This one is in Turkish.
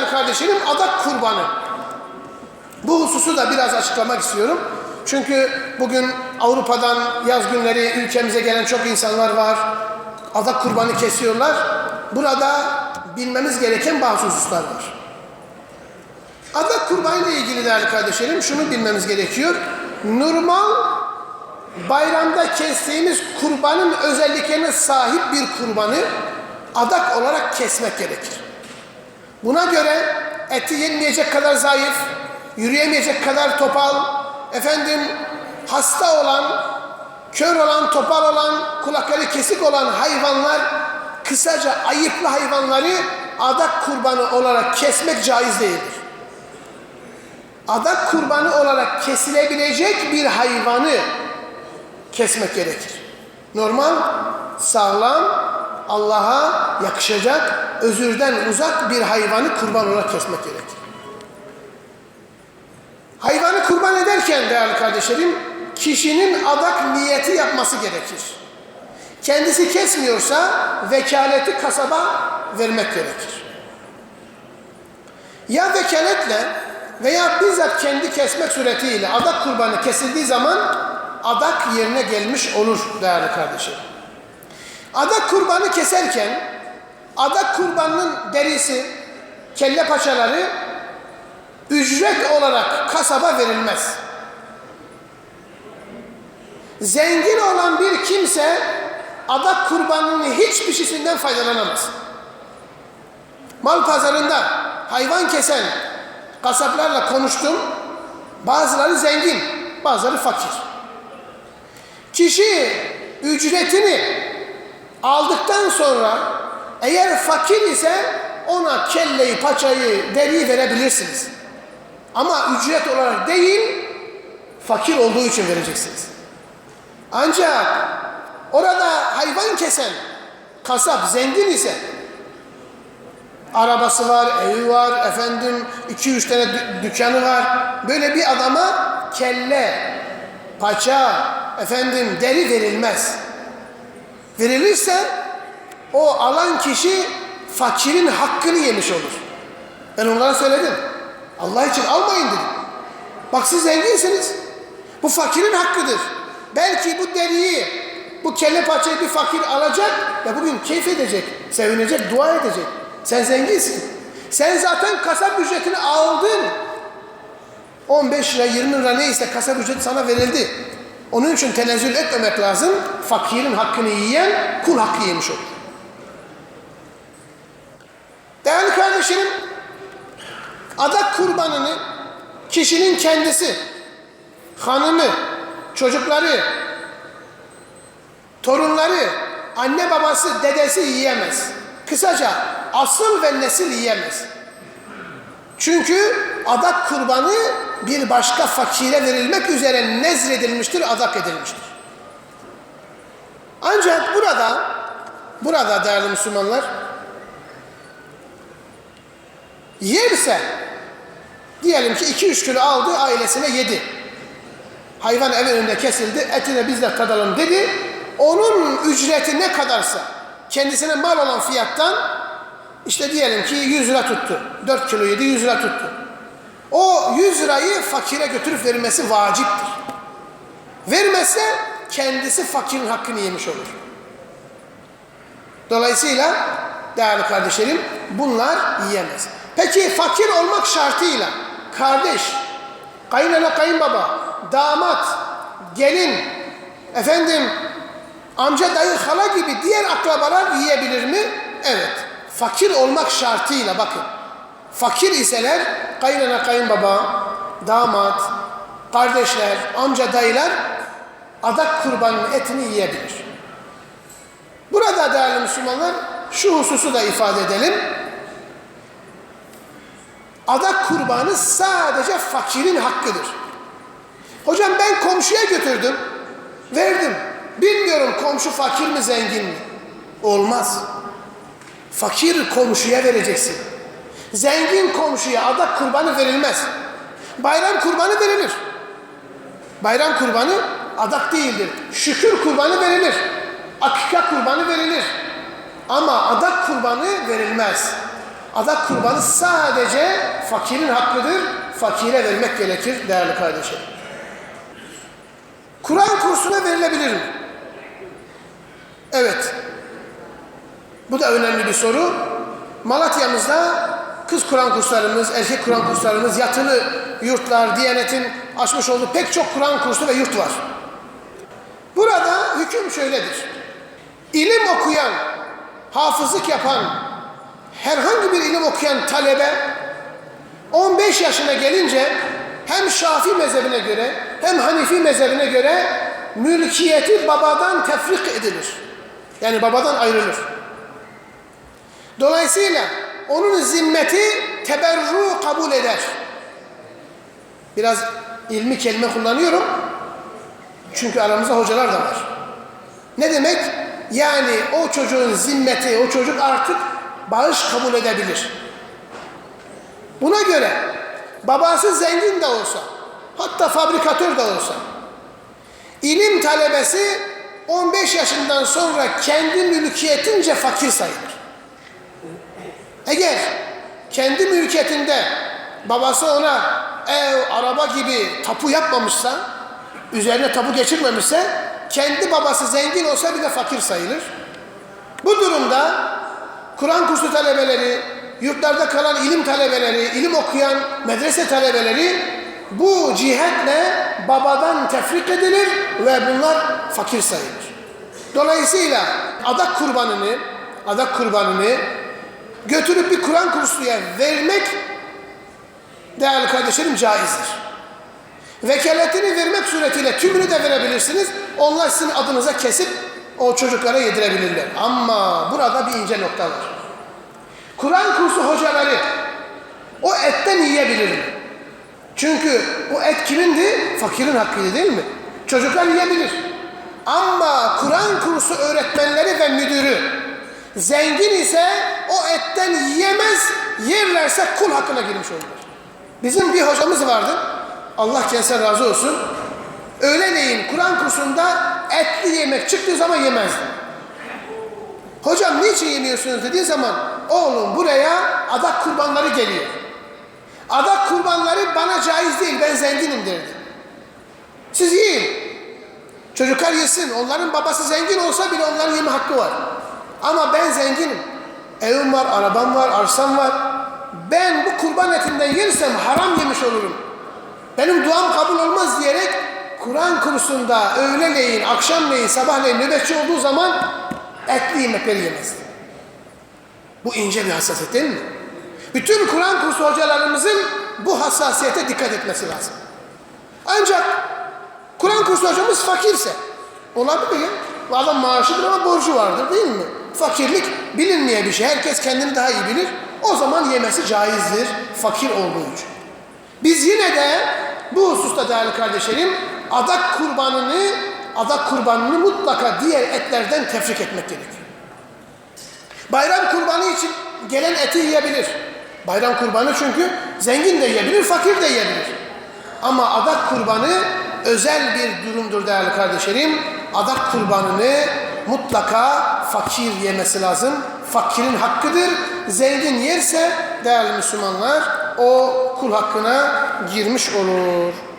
değerli kardeşlerim adak kurbanı. Bu hususu da biraz açıklamak istiyorum. Çünkü bugün Avrupa'dan yaz günleri ülkemize gelen çok insanlar var. Adak kurbanı kesiyorlar. Burada bilmemiz gereken bazı hususlar var. Adak kurbanı ile ilgili değerli kardeşlerim şunu bilmemiz gerekiyor. Normal bayramda kestiğimiz kurbanın özelliklerine sahip bir kurbanı adak olarak kesmek gerekir. Buna göre eti yenmeyecek kadar zayıf, yürüyemeyecek kadar topal, efendim hasta olan, kör olan, topal olan, kulakları kesik olan hayvanlar, kısaca ayıplı hayvanları adak kurbanı olarak kesmek caiz değildir. Adak kurbanı olarak kesilebilecek bir hayvanı kesmek gerekir. Normal, sağlam, Allah'a yakışacak, özürden uzak bir hayvanı kurban olarak kesmek gerekir. Hayvanı kurban ederken değerli kardeşlerim, kişinin adak niyeti yapması gerekir. Kendisi kesmiyorsa vekaleti kasaba vermek gerekir. Ya vekaletle veya bizzat kendi kesmek suretiyle adak kurbanı kesildiği zaman adak yerine gelmiş olur değerli kardeşlerim. Adak kurbanı keserken adak kurbanının derisi, kelle paçaları ücret olarak kasaba verilmez. Zengin olan bir kimse adak kurbanının hiçbir şeysinden faydalanamaz. Mal pazarında hayvan kesen kasaplarla konuştum. Bazıları zengin, bazıları fakir. Kişi ücretini aldıktan sonra eğer fakir ise ona kelleyi, paçayı, deriyi verebilirsiniz. Ama ücret olarak değil, fakir olduğu için vereceksiniz. Ancak orada hayvan kesen kasap zengin ise arabası var, evi var, efendim iki üç tane dü- dükkanı var. Böyle bir adama kelle, paça, efendim deri verilmez. Verilirse o alan kişi fakirin hakkını yemiş olur. Ben onlara söyledim. Allah için almayın dedim. Bak siz zenginsiniz. Bu fakirin hakkıdır. Belki bu deriyi, bu kelle parçayı bir fakir alacak ve bugün keyif edecek, sevinecek, dua edecek. Sen zenginsin. Sen zaten kasap ücretini aldın. 15 lira, 20 lira neyse kasap ücreti sana verildi. Onun için tenezzül etmemek lazım. Fakirin hakkını yiyen kul hakkı yemiş olur. Değerli kardeşlerim, adak kurbanını kişinin kendisi, hanımı, çocukları, torunları, anne babası, dedesi yiyemez. Kısaca asıl ve nesil yiyemez. Çünkü adak kurbanı bir başka fakire verilmek üzere nezredilmiştir, adak edilmiştir. Ancak burada, burada değerli Müslümanlar, yerse, diyelim ki 2-3 kilo aldı, ailesine yedi. Hayvan evin önünde kesildi, etini biz de tadalım dedi. Onun ücreti ne kadarsa, kendisine mal olan fiyattan, işte diyelim ki 100 lira tuttu. 4 kilo yedi, 100 lira tuttu. O 100 lirayı fakire götürüp verilmesi vaciptir. Vermezse kendisi fakirin hakkını yemiş olur. Dolayısıyla değerli kardeşlerim bunlar yiyemez. Peki fakir olmak şartıyla kardeş, kayınana kayınbaba, damat, gelin, efendim amca dayı hala gibi diğer akrabalar yiyebilir mi? Evet. Fakir olmak şartıyla bakın. Fakir iseler kayınana kayınbaba, damat, kardeşler, amca dayılar adak kurbanının etini yiyebilir. Burada değerli Müslümanlar şu hususu da ifade edelim. Adak kurbanı sadece fakirin hakkıdır. Hocam ben komşuya götürdüm, verdim. Bilmiyorum komşu fakir mi zengin mi? Olmaz. Fakir komşuya vereceksin. Zengin komşuya adak kurbanı verilmez. Bayram kurbanı verilir. Bayram kurbanı adak değildir. Şükür kurbanı verilir. Akika kurbanı verilir. Ama adak kurbanı verilmez. Adak kurbanı sadece fakirin hakkıdır. Fakire vermek gerekir değerli kardeşim. Kur'an kursuna verilebilir mi? Evet. Bu da önemli bir soru. Malatya'mızda kız Kur'an kurslarımız, erkek Kur'an kurslarımız, yatılı yurtlar, Diyanet'in açmış olduğu pek çok Kur'an kursu ve yurt var. Burada hüküm şöyledir. İlim okuyan, hafızlık yapan, herhangi bir ilim okuyan talebe 15 yaşına gelince hem Şafii mezhebine göre hem Hanifi mezhebine göre mülkiyeti babadan tefrik edilir. Yani babadan ayrılır. Dolayısıyla onun zimmeti teberru kabul eder. Biraz ilmi kelime kullanıyorum. Çünkü aramızda hocalar da var. Ne demek? Yani o çocuğun zimmeti, o çocuk artık bağış kabul edebilir. Buna göre babası zengin de olsa, hatta fabrikatör de olsa, ilim talebesi 15 yaşından sonra kendi mülkiyetince fakir sayılır. Eğer kendi mülkiyetinde babası ona ev, araba gibi tapu yapmamışsa, üzerine tapu geçirmemişse, kendi babası zengin olsa bile fakir sayılır. Bu durumda Kur'an kursu talebeleri, yurtlarda kalan ilim talebeleri, ilim okuyan medrese talebeleri bu cihetle babadan tefrik edilir ve bunlar fakir sayılır. Dolayısıyla adak kurbanını, adak kurbanını götürüp bir Kur'an kursuya vermek değerli kardeşlerim caizdir. Vekaletini vermek suretiyle tümünü de verebilirsiniz. Onlar sizin adınıza kesip o çocuklara yedirebilirler. Ama burada bir ince nokta var. Kur'an kursu hocaları o etten yiyebilir? Çünkü o et kimindi? Fakirin hakkıydı değil mi? Çocuklar yiyebilir. Ama Kur'an kursu öğretmenleri ve müdürü zengin ise o etten yiyemez, yerlerse kul hakkına girmiş olurlar. Bizim bir hocamız vardı. Allah kendisine razı olsun. Öğleneyin Kur'an kursunda etli yemek çıktığı zaman yemezdi. Hocam niçin yemiyorsunuz dediği zaman oğlum buraya adak kurbanları geliyor. Adak kurbanları bana caiz değil ben zenginim derdi. Siz yiyin. Çocuklar yesin. Onların babası zengin olsa bile onların yeme hakkı var. Ama ben zenginim. Evim var, arabam var, arsam var. Ben bu kurban etinden yersem haram yemiş olurum. Benim duam kabul olmaz diyerek Kur'an kursunda öğleleyin, akşamleyin, sabahleyin nöbetçi olduğu zaman etli yemekleri yemez. Bu ince bir hassasiyet değil mi? Bütün Kur'an kursu hocalarımızın bu hassasiyete dikkat etmesi lazım. Ancak Kur'an kursu hocamız fakirse olabilir ya. Adam maaşıdır ama borcu vardır değil mi? Fakirlik bilinmeyen bir şey. Herkes kendini daha iyi bilir. O zaman yemesi caizdir fakir olduğu için. Biz yine de bu hususta değerli kardeşlerim adak kurbanını adak kurbanını mutlaka diğer etlerden tefrik etmek gerekiyor. Bayram kurbanı için gelen eti yiyebilir. Bayram kurbanı çünkü zengin de yiyebilir, fakir de yiyebilir. Ama adak kurbanı özel bir durumdur değerli kardeşlerim. Adak kurbanını mutlaka fakir yemesi lazım. Fakirin hakkıdır. Zengin yerse değerli Müslümanlar o kul hakkına girmiş olur.